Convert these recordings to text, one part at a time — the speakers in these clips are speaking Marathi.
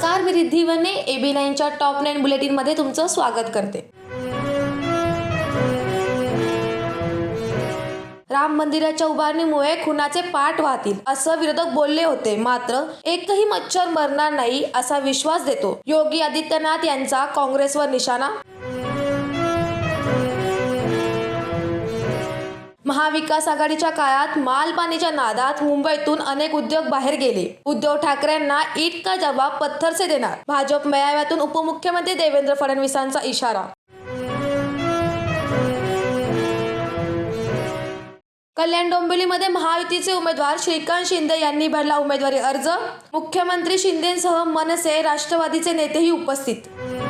रिद्धी वने एबी नाईनच्या टॉप नाईन बुलेटिनमध्ये तुमचं स्वागत करते. राम मंदिराच्या उभारणीमुळे खुनाचे पाठ वाहतील असं विरोधक बोलले होते. मात्र एकही मच्छर मरणार नाही असा विश्वास देतो. योगी आदित्यनाथ यांचा काँग्रेसवर निशाणा? महाविकास आघाडीच्या काळात मालपाणीच्या नादात मुंबईतून अनेक उद्योग बाहेर गेले. उद्धव ठाकरेंना ईट का जवाब पत्थर से देणार. भाजप मेळाव्यातून उपमुख्यमंत्री देवेंद्र फडणवीसांचा इशारा. कल्याण डोंबिवलीमध्ये महायुतीचे उमेदवार श्रीकांत शिंदे यांनी भरला उमेदवारी अर्ज. मुख्यमंत्री शिंदेसह मनसे राष्ट्रवादीचे नेतेही उपस्थित.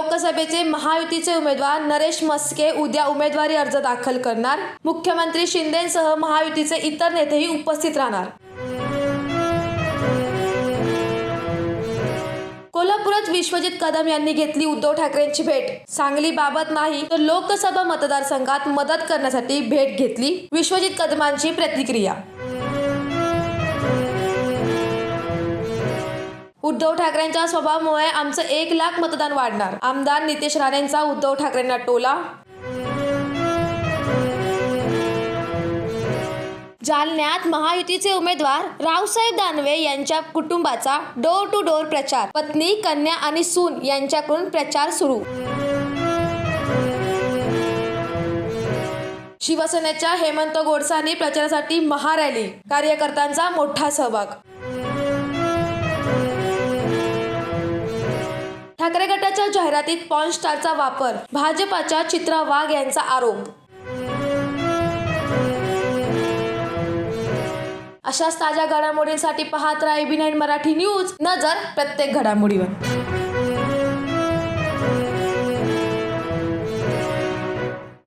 लोकसभेचे महायुतीचे उमेदवार नरेश मस्के उद्या उमेदवारी अर्ज दाखल करणार. मुख्यमंत्री शिंदेसह महायुतीचे इतर नेतेही उपस्थित राहणार. कोल्हापुरात विश्वजित कदम यांनी घेतली उद्धव ठाकरेंची भेट. सांगली बाबत नाही तर लोकसभा मतदारसंघात मदत करण्यासाठी भेट घेतली विश्वजित कदमांची प्रतिक्रिया. उद्धव ठाकरेंच्या स्वभावामुळे आमचं एक लाख मतदान वाढणार. आमदार नितेश राणेंचा उद्धव ठाकरेंना टोला. जालन्यात महायुतीचे उमेदवार रावसाहेब दानवे यांच्या कुटुंबाचा डोर टू डोर प्रचार. पत्नी कन्या आणि सून यांच्याकडून प्रचार सुरू. शिवसेनेच्या हेमंत गोडसानी प्रचारासाठी महारॅली. कार्यकर्त्यांचा मोठा सहभाग. ठाकरे गटाच्या जाहिरातीत पॉन स्टारचा वापर भाजपाच्या चित्रा वाघ यांचा आरोप. अशाच ताज्या घडामोडींसाठी पाहत राहा एबी नाईन मराठी न्यूज. नजर प्रत्येक घडामोडीवर.